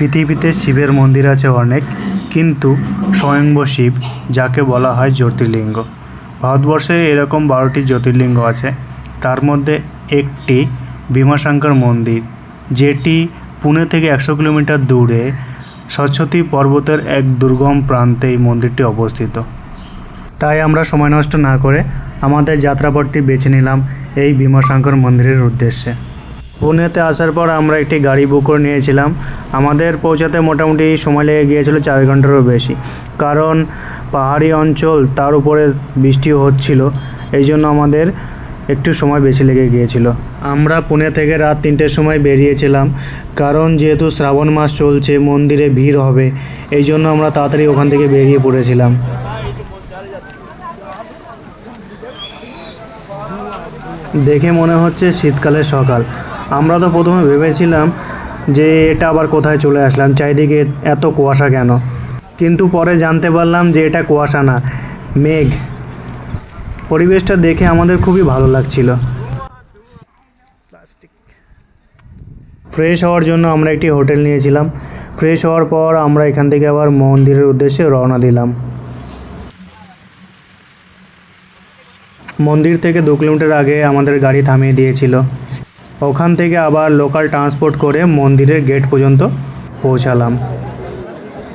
পৃথিবীতে শিবের মন্দির আছে অনেক, কিন্তু স্বয়ংব শিব, যাকে বলা হয় জ্যোতির্লিঙ্গ। ভারতবর্ষে এরকম বারোটি জ্যোতির্লিঙ্গ আছে। তার মধ্যে একটি ভীমাশঙ্কর মন্দির, যেটি পুনে থেকে একশো কিলোমিটার দূরে সচ্ছতী পর্বতের এক দুর্গম প্রান্তে এই মন্দিরটি অবস্থিত। তাই আমরা সময় নষ্ট না করে আমাদের যাত্রাপথটি বেছে নিলাম এই ভীমাশঙ্কর মন্দিরের উদ্দেশ্যে। পুনেতে আসার পর আমরা একটি গাড়ি বুক করে নিয়েছিলাম। আমাদের পৌঁছাতে মোটামুটি সময় লেগে গিয়েছিল চার ঘন্টারও বেশি। কারণ পাহাড়ি অঞ্চল, তার উপরে বৃষ্টিও হচ্ছিল। এই জন্য আমাদের একটু সময় বেশি লেগে গিয়েছিল। আমরা পুনে থেকে রাত তিনটের সময় বেরিয়েছিলাম। কারণ যেহেতু শ্রাবণ মাস চলছে, মন্দিরে ভিড় হবে, এই জন্য আমরা তাড়াতাড়ি ওখান থেকে বেরিয়ে পড়েছিলাম। দেখে মনে হচ্ছে শীতকালের সকাল। আমরা তো প্রথমে ভেবেছিলাম যে এটা আবার কোথায় চলে আসলাম চারিদিকে এত কুয়াশা কেন? কিন্তু পরে জানতে পারলাম যে এটা কুয়াশা না মেঘ। পরিবেশটা দেখে আমাদের খুবই ভালো লাগছিল। ফ্রেশ হওয়ার জন্য আমরা একটি হোটেল নিয়েছিলাম। ফ্রেশ হওয়ার পর আমরা এখান থেকে আবার মন্দিরের উদ্দেশ্যে রওনা দিলাম। মন্দির থেকে দু কিলোমিটার আগে আমাদের গাড়ি থামিয়ে দিয়েছিল। ওখান থেকে আবার লোকাল ট্রান্সপোর্ট করে মন্দিরের গেট পর্যন্ত পৌঁছালাম।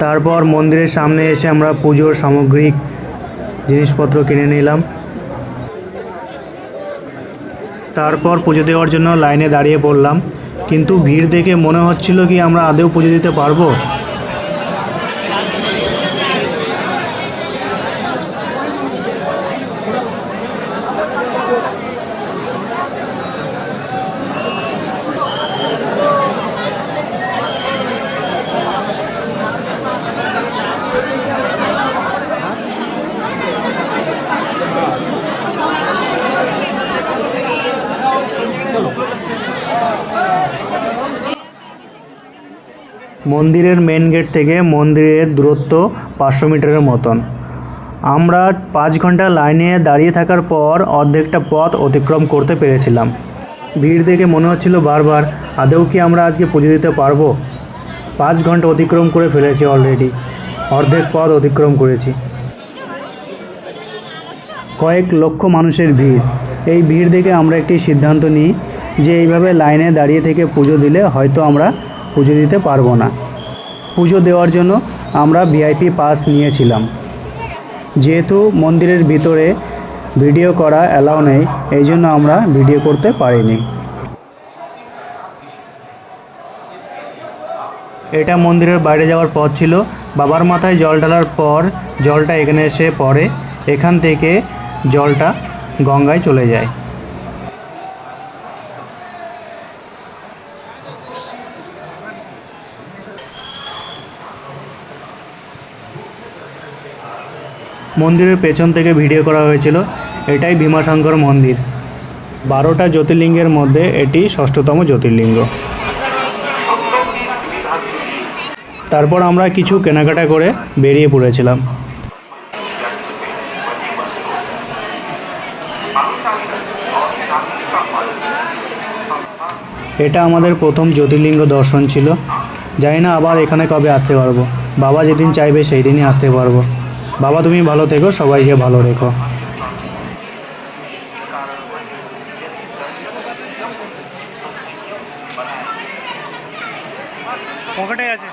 তারপর মন্দিরের সামনে এসে আমরা পুজোর সামগ্রিক জিনিসপত্র কিনে নিলাম। তারপর পুজো দেওয়ার জন্য লাইনে দাঁড়িয়ে পড়লাম। কিন্তু ভিড় দেখে মনে হচ্ছিল কি আমরা আদেও পুজো দিতে পারব? মন্দিরের মেন গেট থেকে মন্দিরের দূরত্ব পাঁচশো মিটারের মতন। আমরা পাঁচ ঘণ্টা লাইনে দাঁড়িয়ে থাকার পর অর্ধেকটা পথ অতিক্রম করতে পেরেছিলাম। ভিড় দেখে মনে হচ্ছিল বারবার, আদৌ কি আমরা আজকে পুজো দিতে পারব? পাঁচ ঘণ্টা অতিক্রম করে ফেলেছি অলরেডি অর্ধেক পথ অতিক্রম করেছি। কয়েক লক্ষ মানুষের ভিড়। এই ভিড় দেখে আমরা একটি সিদ্ধান্ত নিই যে এইভাবে লাইনে দাঁড়িয়ে থেকে পুজো দিলে হয়তো আমরা পুজো দিতে পারব না। পুজো দেওয়ার জন্য আমরা ভিআইপি পাস নিয়েছিলাম। যেহেতু মন্দিরের ভিতরে ভিডিও করা অ্যালাউ নেই, এই জন্য আমরা ভিডিও করতে পারিনি। এটা মন্দিরের বাইরে যাওয়ার পথ ছিল। বাবার মাথায় জল ঢালার পর জলটা এখানে এসে পড়ে। এখান থেকে জলটা গঙ্গায় চলে যায়। মন্দিরের পেছন থেকে ভিডিও করা হয়েছিল। এটাই ভীমাশঙ্কর মন্দির। বারোটা জ্যোতির্লিঙ্গের মধ্যে এটি ষষ্ঠতম জ্যোতির্লিঙ্গ। তারপর আমরা কিছু কেনাকাটা করে বেরিয়ে পড়েছিলাম। এটা আমাদের প্রথম জ্যোতির্লিঙ্গ দর্শন ছিল। জানি না আবার এখানে কবে আসতে পারব। বাবা যেদিন চাইবে সেই দিনই আসতে পারব। বাবা তুমি ভালো থেকো সবাইকে ভালো রেখো। পকেটে আছে।